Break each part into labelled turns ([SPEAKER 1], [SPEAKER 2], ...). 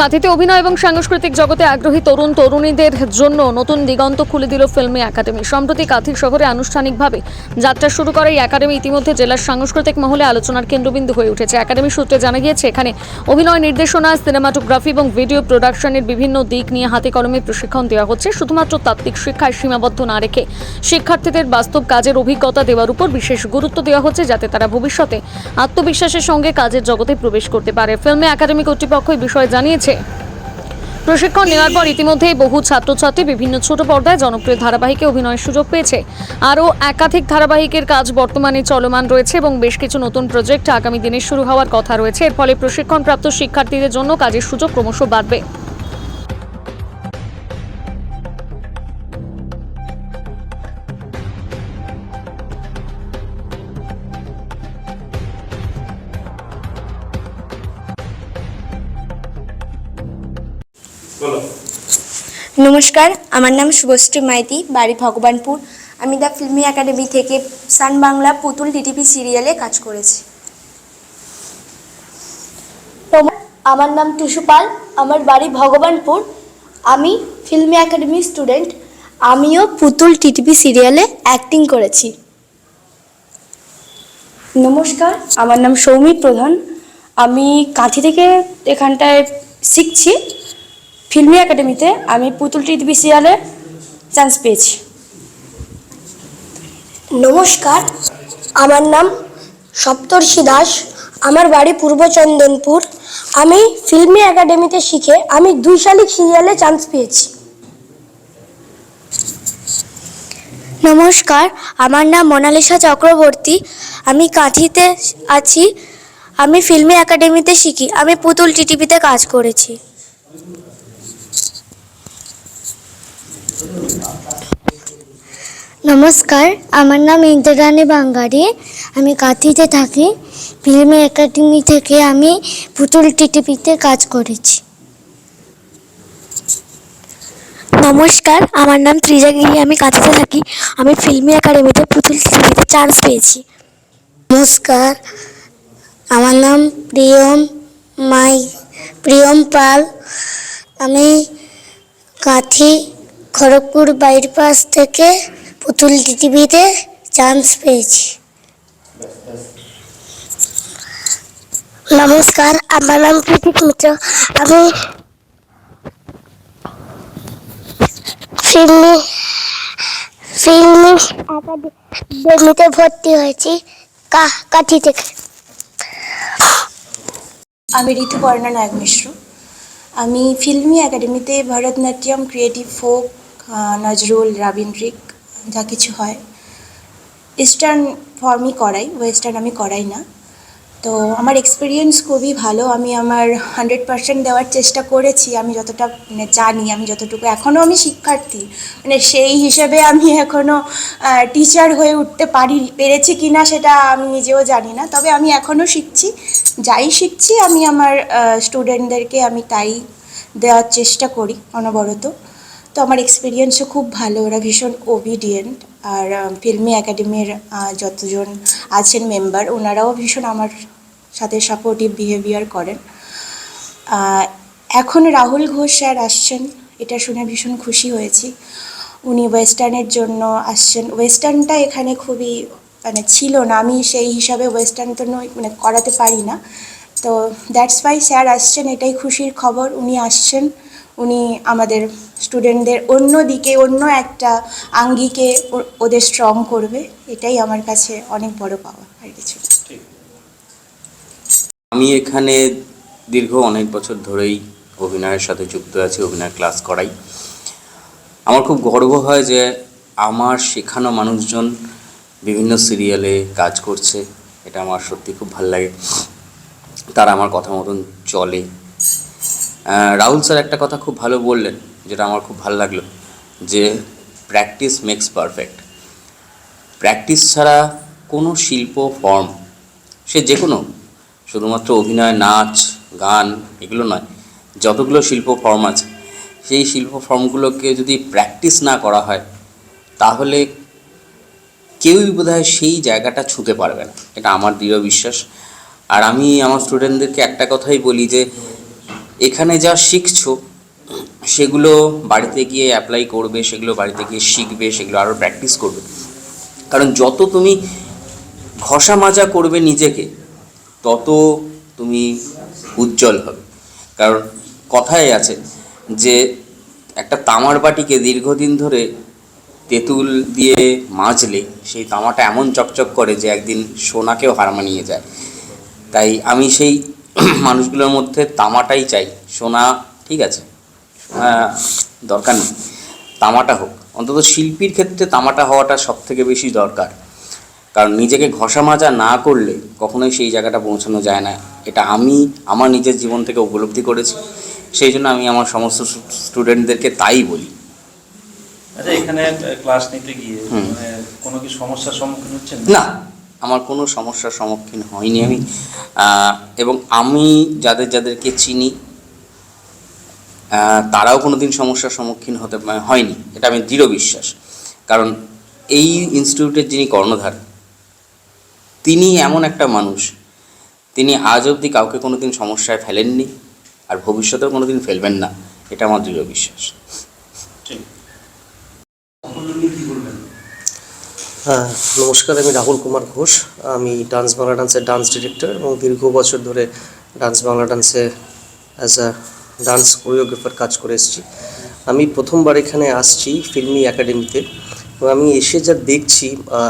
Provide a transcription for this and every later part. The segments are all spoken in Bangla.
[SPEAKER 1] কাঁথিতে অভিনয় এবং সাংস্কৃতিক জগতে আগ্রহী তরুণ তরুণীদের জন্য নতুন দিগন্ত খুলে দিল ফিল্মি একাডেমি। সম্প্রতি কাঁথি শহরে আনুষ্ঠানিকভাবে যাত্রা শুরু করে এই একাডেমি। ইতিমধ্যে জেলার সাংস্কৃতিক মহলে আলোচনার কেন্দ্রবিন্দু হয়ে উঠেছে। একাডেমি সূত্রে জানা গিয়েছে, এখানে অভিনয় নির্দেশনা, সিনেমাটোগ্রাফি এবং ভিডিও প্রোডাকশনের বিভিন্ন দিক নিয়ে হাতে কলমে প্রশিক্ষণ দেওয়া হচ্ছে। শুধুমাত্র তাত্ত্বিক শিক্ষায় সীমাবদ্ধ না রেখে শিক্ষার্থীদের বাস্তব কাজের অভিজ্ঞতা দেওয়ার উপর বিশেষ গুরুত্ব দেওয়া হচ্ছে, যাতে তারা ভবিষ্যতে আত্মবিশ্বাসের সঙ্গে কাজের জগতে প্রবেশ করতে পারে। ফিল্মে একাডেমি কর্তৃপক্ষ এই বিষয়ে জানিয়েছে প্রশিক্ষণ নেওয়ার পর ইতিমধ্যেই বহু ছাত্রছাত্রী বিভিন্ন ছোট পর্দায় জনপ্রিয় ধারাবাহিকে অভিনয়ের সুযোগ পেয়েছে। আরও একাধিক ধারাবাহিকের কাজ বর্তমানে চলমান রয়েছে এবং বেশ কিছু নতুন প্রজেক্ট আগামী দিনে শুরু হওয়ার কথা রয়েছে। এর ফলে প্রশিক্ষণপ্রাপ্ত শিক্ষার্থীদের জন্য কাজের সুযোগ ক্রমশ বাড়বে।
[SPEAKER 2] নমস্কার, আমার নাম শুভশ্রী মাইতি, বাড়ি ভগবানপুর। আমি দ্য ফিল্মি একাডেমি থেকে সান বাংলা পুতুল টিটিপি সিরিয়ালে কাজ করেছি।
[SPEAKER 3] আমার নাম টুসু পাল, আমার বাড়ি ভগবানপুর। আমি ফিল্মি একাডেমি স্টুডেন্ট, আমিও পুতুল টিটিপি সিরিয়ালে অ্যাক্টিং করেছি।
[SPEAKER 4] নমস্কার, আমার নাম সৌমি প্রধান। আমি কাঁথি থেকে এখানটায় শিখছি। ফিল্মি একাডেমিতে আমি পুতুল টিভি সিরিয়ালে চান্স পেয়েছি।
[SPEAKER 3] নমস্কার আমার নাম সপ্তর্ষি দাস আমার বাড়ি পূর্ব চন্দনপুর। আমি ফিল্মি একাডেমিতে শিখে আমি দুই শালিক সিরিয়ালে চান্স পেয়েছি। নমস্কার আমার নাম মোনালিসা চক্রবর্তী। আমি কাঁথিতে আছি। আমি ফিল্মি একাডেমিতে শিখি। আমি পুতুল টিটিভিতে কাজ করেছি। নমস্কার আমার নাম ইন্দ্রাণী বাঙ্গারি। আমি কাঁথিতে থাকি। ফিল্মি একাডেমি থেকে আমি পুতুল টিটিভিতে কাজ করেছি। নমস্কার আমার নাম ত্রিজাগিরি আমি কাঁথিতে থাকি। আমি ফিল্মি একাডেমিতে পুতুল টিটিভিতে চান্স পেয়েছি। নমস্কার আমার নাম প্রিয়ম মাই প্রিয়ম পাল। আমি কাঁথি খড়গপুর বাইপাস থেকে পুতুল টিভিতে চান্স পেয়েছি। নমস্কার, আমার নাম কৃতিক মিত্র। আমি ফিল্মি ফিল্মি একাডেমিতে ভর্তি হয়েছি কাঠি থেকে।
[SPEAKER 4] আমি ঋতুপর্ণা নায়ক মিশ্র। আমি ফিল্মি একাডেমিতে ভরতনাট্যম ক্রিয়েটিভ ফোক নজরুল রাবীন্দ্রিক যা কিছু হয়। ইস্টার্ন ফর্মই করাই ওয়েস্টার্ন আমি করাই না। তো আমার এক্সপিরিয়েন্স খুবই ভালো, আমি আমার হান্ড্রেড পার্সেন্ট দেওয়ার চেষ্টা করেছি, আমি যতটা মানে জানি, আমি যতটুকু এখনও আমি শিক্ষার্থী। মানে সেই হিসেবে আমি এখনও টিচার হয়ে উঠতে পারি, পেরেছি কি না সেটা আমি নিজেও জানি না। তবে আমি এখনও শিখছি, যাই শিখছি, আমি আমার স্টুডেন্টদেরকে আমি তাই দেওয়ার চেষ্টা করি অনবরত। তো আমার এক্সপিরিয়েন্সও খুব ভালো। ওরা ভীষণ ওবিডিয়েন্ট আর ফিল্মি একাডেমির যতজন আছেন মেম্বার ওনারাও ভীষণ আমার সাথে সাপোর্টিভ বিহেভিয়ার করেন। এখন রাহুল ঘোষ স্যার আসছেন। এটা শুনে ভীষণ খুশি হয়েছি। উনি ওয়েস্টার্নের জন্য আসছেন। ওয়েস্টার্নটা এখানে খুবই মানে ছিল না। আমি সেই হিসাবে ওয়েস্টার্ন তো নই মানে করাতে পারি না। তো দ্যাটস ওয়াই স্যার আসছেন। এটাই খুশির খবর। উনি আসছেন। উনি আমাদের স্টুডেন্টদের অন্য দিকে অন্য একটা আঙ্গিকে ওদের স্ট্রং করবে, এটাই আমার কাছে অনেক বড় পাওয়া আর কিছু
[SPEAKER 5] আমি এখানে দীর্ঘ অনেক বছর ধরেই অভিনয়ের সাথে যুক্ত আছি অভিনয় ক্লাস করাই। আমার খুব গর্ব হয় যে আমার শেখানো মানুষজন বিভিন্ন সিরিয়ালে কাজ করছে, এটা আমার সত্যি খুব ভালো লাগে। তারা আমার কথা মতন চলে। রাহুল স্যার একটা কথা খুব ভালো বললেন যেটা আমার খুব ভালো লাগল, যে প্র্যাকটিস মেক্স পারফেক্ট প্র্যাকটিস ছাড়া কোনো শিল্প ফর্ম সে যে কোনো শুধুমাত্র অভিনয়, নাচ, গান, এগুলো নয়, যতগুলো শিল্প ফর্ম আছে, সেই শিল্প ফর্মগুলোকে যদি প্র্যাকটিস না করা হয়, তাহলে কেউই বোধহয় সেই জায়গাটা ছুঁতে পারবে না। এটা আমার দৃঢ় বিশ্বাস। আর আমি আমার স্টুডেন্টদেরকে একটা কথাই বলি যে, এখানে যা শিখছো সেগুলো বাড়িতে গিয়ে অ্যাপ্লাই করবে, সেগুলো বাড়িতে গিয়ে শিখবে, সেগুলো আরও প্র্যাকটিস করবে। কারণ যত তুমি ঘষা মাজা করবে নিজেকে, তত তুমি উজ্জ্বল হবে। কারণ কথায় আছে যে একটা তামার বাটিকে দীর্ঘদিন ধরে তেঁতুল দিয়ে মাজলে, সেই তামাটা এমন চকচক করে যে একদিন সোনাকেও হার মানিয়ে যায়। তাই আমি সেই মানুষগুলোর মধ্যে তামাটাই চাই, সোনা ঠিক আছে দরকার নেই। তামাটা হোক। অন্তত শিল্পীর ক্ষেত্রে তামাটা হওয়াটা সব থেকে বেশি দরকার। কারণ নিজেকে ঘষা মাজা না করলে কখনোই সেই জায়গাটা পৌঁছানো যায় না। এটা আমি আমার নিজের জীবন থেকে উপলব্ধি করেছি। সেই জন্য আমি আমার সমস্ত স্টুডেন্টদেরকে তাই বলি।
[SPEAKER 6] আচ্ছা এখানে ক্লাস নিতে গিয়ে মানে কোনো কি সমস্যার সম্মুখীন হচ্ছেন?
[SPEAKER 5] না আমার কোনো সমস্যার সম্মুখীন হয়নি আমি। এবং আমি যাদের যাদেরকে চিনি আহ, কোনো দিন সমস্যার সম্মুখীন হতে হয়নি। এটা আমি দৃঢ় বিশ্বাস। কারণ এই ইনস্টিটিউটের যিনি কর্ণধার তিনি এমন একটা মানুষ তিনি আজ অবধি কাউকে কোনো দিন সমস্যায় ফেলেননি আর ভবিষ্যতেও কোনো দিন ফেলবেন না। এটা আমার দৃঢ় বিশ্বাস।
[SPEAKER 6] ঠিক। সাফল্য নিয়ে কি বলবেন
[SPEAKER 7] হ্যাঁ নমস্কার আমি রাহুল কুমার ঘোষ। আমি ডান্স বাংলা ডান্সের ডান্স ডিরেক্টর এবং দীর্ঘ বছর ধরে ডান্স বাংলা ডান্সে অ্যাজ আ ডান্স কোরিওগ্রাফার কাজ করে এসেছি। আমি প্রথমবার এখানে আসছি ফিল্মি একাডেমিতে। এবং আমি এসে যা দেখছি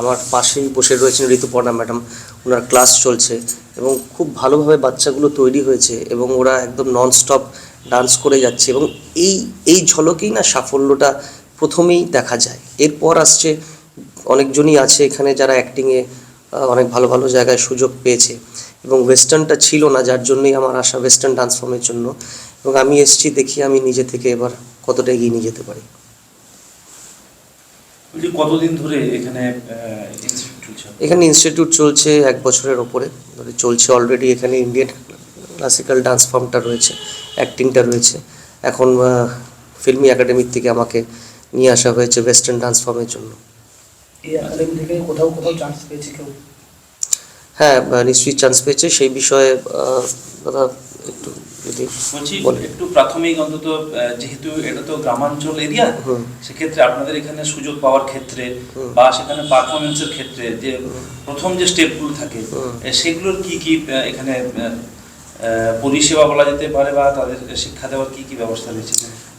[SPEAKER 7] আমার পাশেই বসে রয়েছেন ঋতুপর্ণা ম্যাডাম। ওনার ক্লাস চলছে এবং খুব ভালোভাবে বাচ্চাগুলো তৈরি হয়েছে এবং ওরা একদম ননস্টপ ডান্স করে যাচ্ছে এবং এই এই ঝলকেই না সাফল্যটা প্রথমেই দেখা যায়। এরপর আসছে অনেকজনই আছে এখানে যারা অ্যাক্টিংয়ে অনেক ভালো ভালো জায়গায় সুযোগ পেয়েছে। এবং ওয়েস্টার্নটা ছিল না, যার জন্যই আমার আশা ওয়েস্টার্ন ডান্স ফর্মের জন্য। এবং আমি এসেছি দেখি আমি নিজে থেকে এবার কতটা এগিয়ে নিয়ে যেতে পারি।
[SPEAKER 6] কতদিন ধরে এখানে ইনস্টিটিউট চলছে?
[SPEAKER 7] এখানে ইনস্টিটিউট চলছে এক বছরের ওপরে চলছে অলরেডি এখানে ইন্ডিয়ান ক্লাসিক্যাল ডান্স ফর্মটা রয়েছে অ্যাক্টিংটা রয়েছে। এখন ফিল্মি একাডেমির থেকে আমাকে নিয়ে আসা হয়েছে ওয়েস্টার্ন ডান্স ফর্মের জন্য।
[SPEAKER 8] এই একাডেমি থেকে কোথাও কোথাও চান্স পেয়েছে কেউ?
[SPEAKER 7] হ্যাঁ নিশ্চয়ই চান্স পেয়েছে। সেই বিষয়ে দাদা একটু যদি
[SPEAKER 6] একটু প্রাথমিক অন্তত যেহেতু এটা তো গ্রামাঞ্চল এরিয়া সেক্ষেত্রে আপনাদের এখানে সুযোগ পাওয়ার ক্ষেত্রে বা সেখানে পারফরমেন্সের ক্ষেত্রে যে প্রথম যে স্টেপগুলো থাকে সেগুলোর কি কি এখানে পরিষেবা বলা যেতে পারে বা তাদের শিক্ষা দেওয়ার কি কি ব্যবস্থা রয়েছে?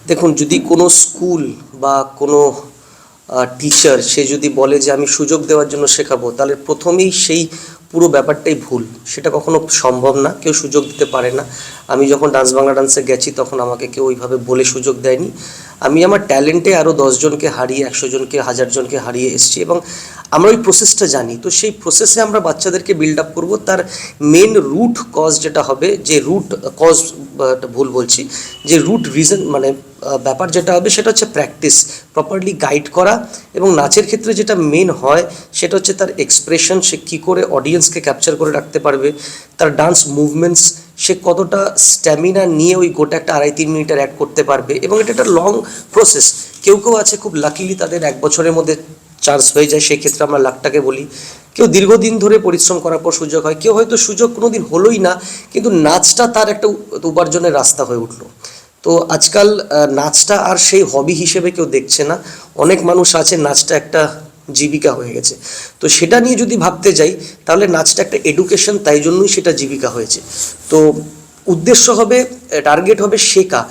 [SPEAKER 7] দেখুন যদি কোনো স্কুল বা কোনো টিচার সে যদি বলে যে আমি সুযোগ দেওয়ার জন্য শেখাবো তাহলে প্রথমেই সেই পুরো ব্যাপারটাই ভুল। সেটা কখনো সম্ভব না, কেউ সুযোগ দিতে পারে না। আমি যখন ডান্স বাংলা ডান্সে গেছি, তখন আমাকে কেউ ওইভাবে বলে সুযোগ দেয়নি। আমি আমার ট্যালেন্টে আরও দশজনকে হারিয়ে একশো জনকে হাজার জনকে হারিয়ে এসেছি এবং আমরা ওই প্রসেসটা জানি। তো সেই প্রসেসে আমরা বাচ্চাদেরকে বিল্ড আপ করব। তার মেন রুট কজ যেটা হবে, যে রুট কজ ভুল বলছি, যে রুট রিজন মানে ব্যাপার যেটা হবে সেটা হচ্ছে প্র্যাকটিস প্রপারলি গাইড করা এবং নাচের ক্ষেত্রে যেটা মেন হয় সেটা হচ্ছে তার এক্সপ্রেশন সে কী করে অডিয়েন্সকে ক্যাপচার করে রাখতে পারবে, তার ডান্স মুভমেন্টস সে কতটা স্ট্যামিনা নিয়ে ওই গোটা একটা আড়াই তিন মিনিটের অ্যাড করতে পারবে এবং এটা একটা লং প্রসেস কেউ কেউ আছে, খুব লাকিলি তাদের এক বছরের মধ্যে চান্স হয়ে যায় সেক্ষেত্রে আমরা লাখটাকে বলি। কেউ দীর্ঘদিন ধরে পরিশ্রম করার পর সুযোগ হয়, কেউ হয়তো সুযোগ কোনোদিন হলোই না, কিন্তু নাচটা তার একটা উপার্জনের রাস্তা হয়ে উঠল। তো আজকাল নাচটা আর সেই হবি হিসেবে কেউ দেখছে না। অনেক মানুষ আছে, নাচটা একটা জীবিকা হয়ে গেছে। তো সেটা নিয়ে যদি ভাবতে যাই, তাহলে নাচটা একটা এডুকেশন তাই জন্যই সেটা জীবিকা হয়েছে। তো উদ্দেশ্য হবে টার্গেট হবে শেখা।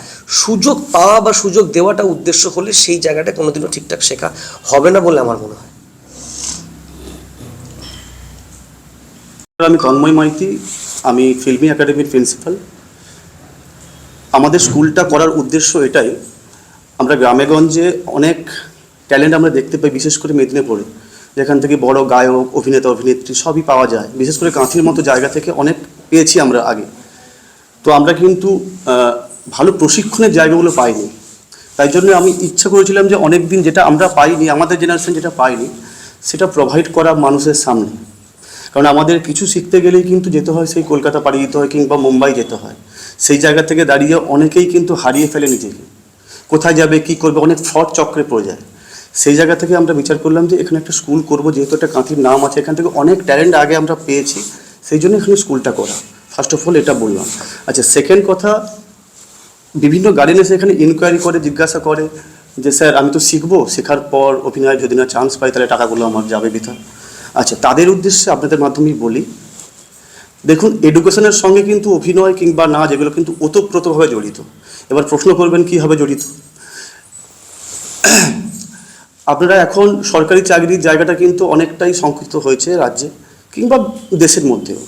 [SPEAKER 7] সুযোগ পাওয়া বা সুযোগ দেওয়াটা উদ্দেশ্য হলে সেই জায়গাটা কোনোদিনও ঠিকঠাক শেখা হবে না বলে আমার মনে হয়।
[SPEAKER 9] আমি তন্ময় মাইতি, আমি ফিল্মি একাডেমির প্রিন্সিপাল। আমাদের স্কুলটা করার উদ্দেশ্য এটাই, আমরা গ্রামেগঞ্জে অনেক ট্যালেন্ট আমরা দেখতে পাই, বিশেষ করে মেদিনীপুরে। যেখান থেকে বড় গায়ক, অভিনেতা, অভিনেত্রী সবই পাওয়া যায়। বিশেষ করে কাঁথির মতো জায়গা থেকে অনেক পেয়েছি আমরা আগে। তো আমরা কিন্তু ভালো প্রশিক্ষণের জায়গাগুলো পাইনি। তাই জন্য আমি ইচ্ছা করেছিলাম যে অনেক দিন যেটা আমরা পাইনি, আমাদের জেনারেশন যেটা পাইনি, সেটা প্রোভাইড করা মানুষের সামনে। কারণ আমাদের কিছু শিখতে গেলেই কিন্তু যেতে হয়, সেই কলকাতা পাড়ি যেতে হয় কিংবা মুম্বাই যেতে হয়। সেই জায়গা থেকে দাঁড়িয়ে অনেকেই কিন্তু হারিয়ে ফেলে নিজেকে। কোথায় যাবে, কি করবে, অনেক ফ্রড চক্রে পড়ে যায়। সেই জায়গা থেকে আমরা বিচার করলাম যে এখানে একটা স্কুল করব, যেহেতু একটা কাঁথির নাম আছে এখান থেকে। অনেক ট্যালেন্ট আগে আমরা পেয়েছি, সেই জন্য এখানে স্কুলটা করা। ফার্স্ট অফ অল এটা বললাম। আচ্ছা সেকেন্ড কথা, বিভিন্ন গার্ডেন এসে এখানে ইনকোয়ারি করে, জিজ্ঞাসা করে যে, স্যার, আমি তো শিখব, শেখার পর অভিনয়, যদি না চান্স পাই, তাহলে টাকাগুলো আমার যাবে বৃথা আচ্ছা তাদের উদ্দেশ্যে আপনাদের মাধ্যমেই বলি। দেখুন এডুকেশনের সঙ্গে কিন্তু অভিনয় কিংবা নাচ এগুলো কিন্তু ওতপ্রোতভাবে জড়িত। এবার প্রশ্ন করবেন কীভাবে জড়িত? আপনারা এখন সরকারি চাকরির জায়গাটা কিন্তু অনেকটাই সংক্ষিপ্ত হয়েছে রাজ্যে কিংবা দেশের মধ্যেও।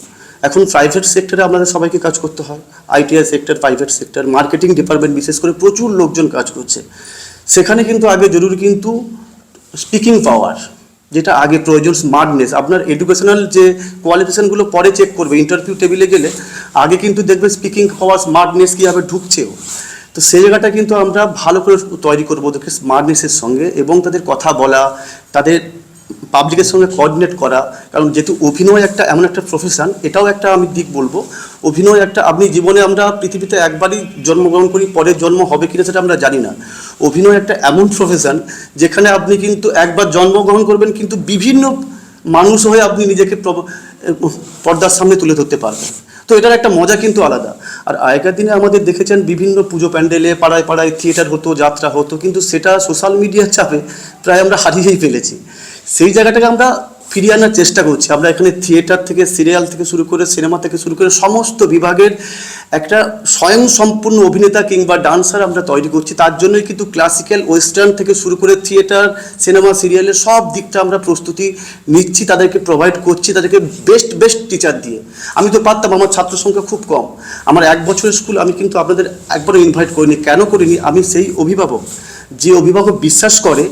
[SPEAKER 9] এখন প্রাইভেট সেক্টরে আপনাদের সবাইকে কাজ করতে হয়। ITI sector private sector marketing department বিশেষ করে প্রচুর লোকজন কাজ করছে। সেখানে কিন্তু আগে জরুরি কিন্তু স্পিকিং পাওয়ার যেটা আগে প্রয়োজন স্মার্টনেস আপনার এডুকেশনাল যে কোয়ালিফিকেশানগুলো পরে চেক করবে ইন্টারভিউ টেবিলে গেলে আগে কিন্তু দেখবে স্পিকিং পাওয়ার স্মার্টনেস কীভাবে ঢুকছেও। তো সেই জায়গাটা কিন্তু আমরা ভালো করে তৈরি করব ওদেরকে স্মার্টনেসের সঙ্গে এবং তাদের কথা বলা, তাদের পাবলিকের সঙ্গে কোঅর্ডিনেট করা। কারণ যেহেতু অভিনয় একটা এমন একটা প্রফেশন এটাও একটা আমি দিক বলব। অভিনয় একটা, আপনি জীবনে আমরা পৃথিবীতে একবারই জন্মগ্রহণ করি পরের জন্ম হবে কিনা সেটা আমরা জানি না। অভিনয় একটা এমন প্রফেশন যেখানে আপনি কিন্তু একবার জন্মগ্রহণ করবেন, কিন্তু বিভিন্ন মানুষ হয়ে আপনি নিজেকে পর্দার সামনে তুলে ধরতে পারবেন। তো এটার একটা মজা কিন্তু আলাদা। আর আগেকার দিনে আমাদের দেখেছেন বিভিন্ন পুজো প্যান্ডেলে, পাড়ায় পাড়ায় থিয়েটার হতো, যাত্রা হতো, কিন্তু সেটা সোশ্যাল মিডিয়ার চাপে প্রায় আমরা হারিয়েই ফেলেছি। সেই জায়গাটাকে আমরা ফিরিয়ে আনার চেষ্টা করছি। আমরা এখানে থিয়েটার থেকে সিরিয়াল থেকে শুরু করে সিনেমা থেকে শুরু করে সমস্ত বিভাগের একটা স্বয়ং সম্পূর্ণ অভিনেতা কিংবা ডান্সার আমরা তৈরি করছি। তার জন্যই কিন্তু ক্লাসিক্যাল ওয়েস্টার্ন থেকে শুরু করে থিয়েটার সিনেমা সিরিয়ালের সব দিকটা আমরা প্রস্তুতি নিচ্ছি, তাদেরকে প্রোভাইড করছি, তাদেরকে বেস্ট বেস্ট টিচার দিয়ে। আমি তো পারতাম, আমার ছাত্র সংখ্যা খুব কম। আমার এক বছরের স্কুল আমি কিন্তু আপনাদের একবারও ইনভাইট করিনি। কেন করিনি? আমি সেই অভিভাবক, যে অভিভাবক বিশ্বাস করে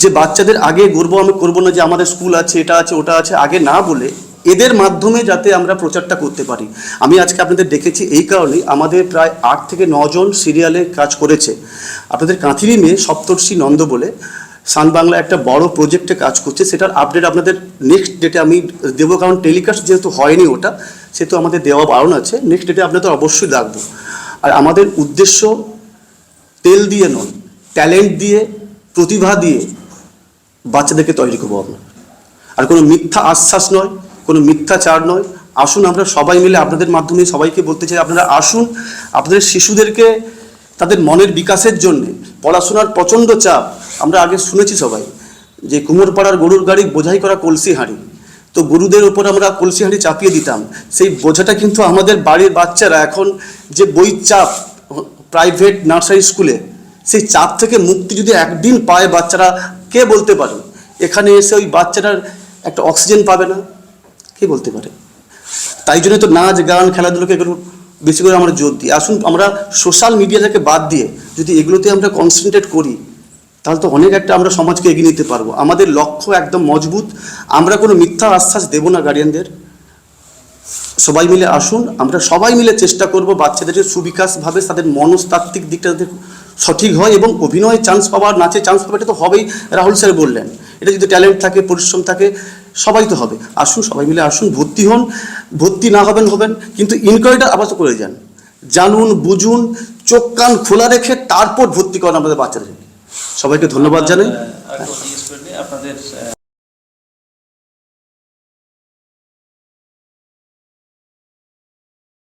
[SPEAKER 9] যে বাচ্চাদের আগে গর্ব আমি করব না যে আমাদের স্কুল আছে, এটা আছে, ওটা আছে, আগে না বলে এদের মাধ্যমে যাতে আমরা প্রচারটা করতে পারি। আমি আজকে আপনাদের দেখেছি এই কারণেই আমাদের প্রায় আট থেকে নজন সিরিয়ালে কাজ করেছে। আপনাদের কাঁথিরি মেয়ে সপ্তর্ষি নন্দ বলে, সান বাংলা একটা বড় প্রজেক্টে কাজ করছে, সেটার আপডেট আপনাদের নেক্সট ডেটে আমি দেবো, কারণ টেলিকাস্ট যেহেতু হয়নি ওটা, সেহেতু আমাদের দেওয়া বারণ আছে নেক্সট ডেটে আপনাদের অবশ্যই রাখব আর আমাদের উদ্দেশ্য তেল দিয়ে নয় ট্যালেন্ট দিয়ে, প্রতিভা দিয়ে বাচ্চাদেরকে তৈরি করব আমরা। আর কোনো মিথ্যা আশ্বাস নয়, কোনো মিথ্যাচার নয়। আসুন আমরা সবাই মিলে আপনাদের মাধ্যমে সবাইকে বলতে চাই, আপনারা আসুন, আপনাদের শিশুদেরকে তাদের মনের বিকাশের জন্যে, পড়াশোনার প্রচণ্ড চাপ, আমরা আগে শুনেছি সবাই যে কুমোরপাড়ার গরুর গাড়ি বোঝাই করা কলসি হাঁড়ি। তো গরুদের উপর আমরা কলসি হাঁড়ি চাপিয়ে দিতাম। সেই বোঝাটা কিন্তু আমাদের বাড়ির বাচ্চারা এখন যে বই চাপ প্রাইভেট নার্সারি স্কুলে সেই চাপ থেকে মুক্তি যদি একদিন পায় বাচ্চারা কে বলতে পারে? এখানে এসে ওই বাচ্চাটার একটা অক্সিজেন পাবে না। কে বলতে পারে? তাই জন্য তো নাচ, গান, খেলাধুলোকে এগুলো বেশি করে আমরা জোর দিই। আসুন, আমরা সোশ্যাল মিডিয়াটাকে বাদ দিয়ে যদি এগুলোতে আমরা কনসেন্ট্রেট করি, তাহলে তো অনেক একটা আমরা সমাজকে এগিয়ে নিতে পারব। আমাদের লক্ষ্য একদম মজবুত। আমরা কোনো মিথ্যা আশ্বাস দেবো না গার্ডিয়ানদের সবাই মিলে আসুন, আমরা সবাই মিলে চেষ্টা করব বাচ্চাদের সুবিকাশভাবে তাদের মনস্তাত্ত্বিক দিকটা সঠিক হয় এবং অভিনয়ে চান্স পাওয়ার নাচে চান্স পাওয়া, এটা তো হবেই, রাহুল স্যার বললেন। এটা যদি ট্যালেন্ট থাকে, পরিশ্রম থাকে, সবাই তো হবে। আসুন, সবাই মিলে আসুন, ভর্তি হন, ভর্তি না হবেন হবেন, কিন্তু ইনকোয়ারিটা আবার তো করে যান। জানুন, বুঝুন, চোখ কান খোলা রেখে তারপর ভর্তি করেন আমাদের বাচ্চাদের সবাইকে ধন্যবাদ জানাই।
[SPEAKER 6] আপনাদের